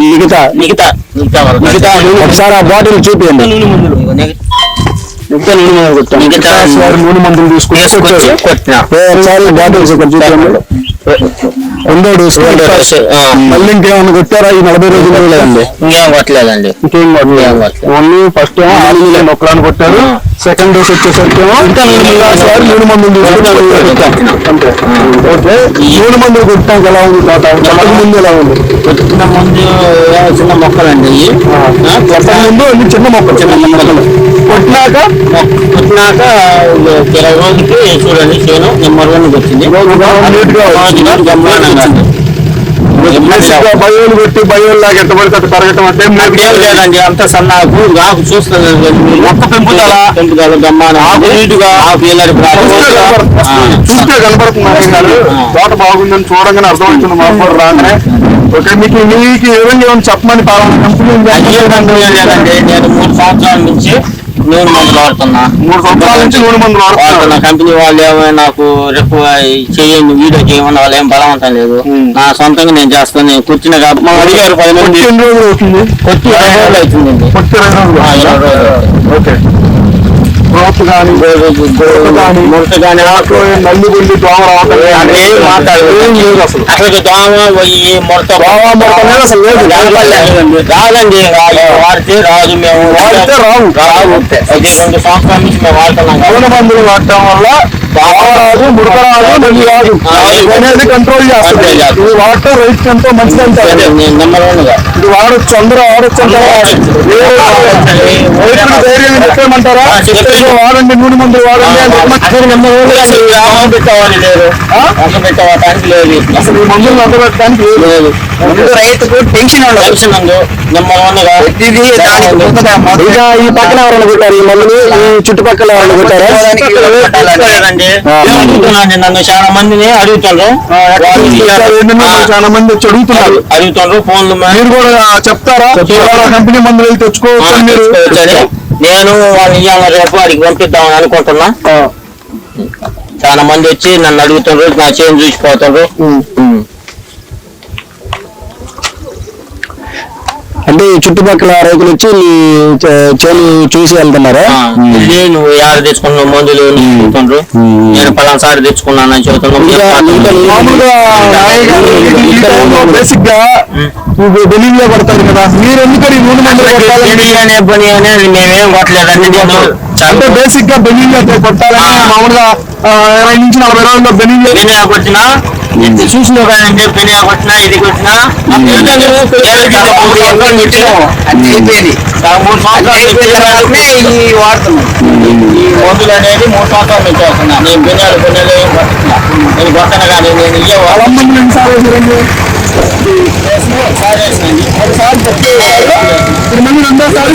మిగతా మిగతా మిగతా ఒకసారి ఆ బాటిల్ నెగ- మిగతా నూనె మందులు. కొట్టాం. మిగతా నూనె మందులు తీసుకుని. ఒకసారి బాటిల్స్ ఇక్కడ చూపించండి రెండో డోస్. మళ్ళీ ఇంకేమైనా కొట్టారా? ఈ నలభై రోజులు లేదండి ఇంకేం కొట్టలేదండి. ఇంకేం కొట్టలేదు. ఓన్లీ ఫస్ట్ ఆలిలో మొక్కలను కొట్టారు. సెకండ్ డోస్ వచ్చేసరికి ఇంకా నూనె మందులు ఓకే. నూనె మందులు కొట్టాక ఎలా ఉంది తాత? కొట్టక ముందు ఎలా ఉంది? కొట్టిన ముందు చిన్న మొక్కలండి కొట్టక ముందు అన్ని చిన్న మొక్కలు. చిన్న మొక్కలు. కొట్టినాక? కొట్టినాక ఇరవై రోజులకి చూడండి చేను నెంబర్ వన్ వచ్చింది. నీట్ బయోలు పెట్టి బయోలు లాగా ఎట్ట పడితే అట్ట పెరగటం అంటే లేదండి అంత సన్నాకు ఆకు చూస్తుంది మొక్క పెంపుదల. పెంపుదల ఆకు నీటుగా ఆకు చూస్తే ఆ. తోట బాగుందని చూడగానే అర్థమవుతుంది మా రాగానే. ఓకే మీకు మీకు విధంగా ఏమైనా చెప్పమని కంపెనీ నేను మూడు సంవత్సరాల నుంచి నూనె మందులు వాడుతున్నా. మూడు సంవత్సరాల నుంచి నూనె మందులు వాడుతున్నా. కంపెనీ వాళ్ళు ఏమైనా నాకు రేపు చేయండి వీడియో చేయమని వాళ్ళు ఏం బలవంతం లేదు. నా సొంతంగా నేను చేస్తాను నేను కూర్చున్న అడిగారు పది మంది కొట్టి రోజులు అవుతుంది? కొట్టి ఇరవై రోజులు అవుతుందండి. ఓకే. గ్రోత్ కానీ కానీ ముడత కానీ ఆకు నల్లి గుండి దోమ రావటం అదే మాట్లాడలేదు. ఏం లేదు అసలు. అసలు దోమ పోయి ముడత. దోమ, ముడత అనేది అసలు. లేదు. రాదండి వాడితే రాదు. మేము వాడితే రావు. రావు. అది రెండు సంవత్సరాల నుంచి మేము వాడుతున్నాం నూనె మందులు వాడటం వల్ల ముడత రాదు నల్లి ఇది అనేది కంట్రోల్ చేస్తుంది. ఇది వాడితే రైతు ఎంతో మంచిది అంటారు ఇది వాడొచ్చు అందరూ వాడొచ్చు రైతులు ధైర్యం. ఇదిగో వాడండి నూనె మందులు వాడండి అని నెంబర్ వన్ పెట్టేవాటానికి లేదు అసలు ఈ మందులు అందబెట్టడానికి లేదు. ముందు రైతుకు టెన్షన్ టెన్షన్ ఈ పక్కన ఎవరైనా కొట్టారు ఈ మందులు ఈ చుట్టుపక్కల ఎవరైనా కొట్టారా అడుగుతున్నాను నన్ను? చాలా మందిని అడుగుతారు ఏంటంటే చాలా మంది వచ్చి అడుగుతున్నారు. అడుగుతారు ఫోన్లు మీరు కూడా చెప్తారా? కంపెనీ మందులు వెళ్ళి తెచ్చుకోవచ్చు నేను వాళ్ళని ఇవాళ రేపు వాడికి పంపిద్దామని అనుకుంటున్నా. చాలా మంది వచ్చి నన్ను అడుగుతారు నా చేను చూసిపోతారు అంటే ఈ చుట్టుపక్కల రైతులు వచ్చి మీ చేను చూసి వెళ్తున్నారా? నువ్వు యాడ తెచ్చుకున్నావు మందులు చెప్తుండ్రు. నేను పలానా సారి తెచ్చుకున్నానని చెబుతున్నాను బేసిక్గా పడతారు కదా మీరు పని అనేది మేమేం నేను అంటే బేసిక్గా బెనివియా కొట్టాలని ఆ. మామూలుగా ఇరవై నుంచి నలభై రోజుల్లో బెనివియా పెనియా కొట్టినా చూసినా కదండి పెనియా కొట్టినా ఇది కొట్టినా మూడు సంవత్సరాలు ఈ వాడుతున్నాం ఈ మందులు అనేది మూడు సంవత్సరాలు నుంచి వస్తున్నా నేను పెనియాలు పెనియాలు ఏం నేను కొట్టను కానీ నేను ఇయ్యే పొలం ఇప్పుడు మంది రెండోసారి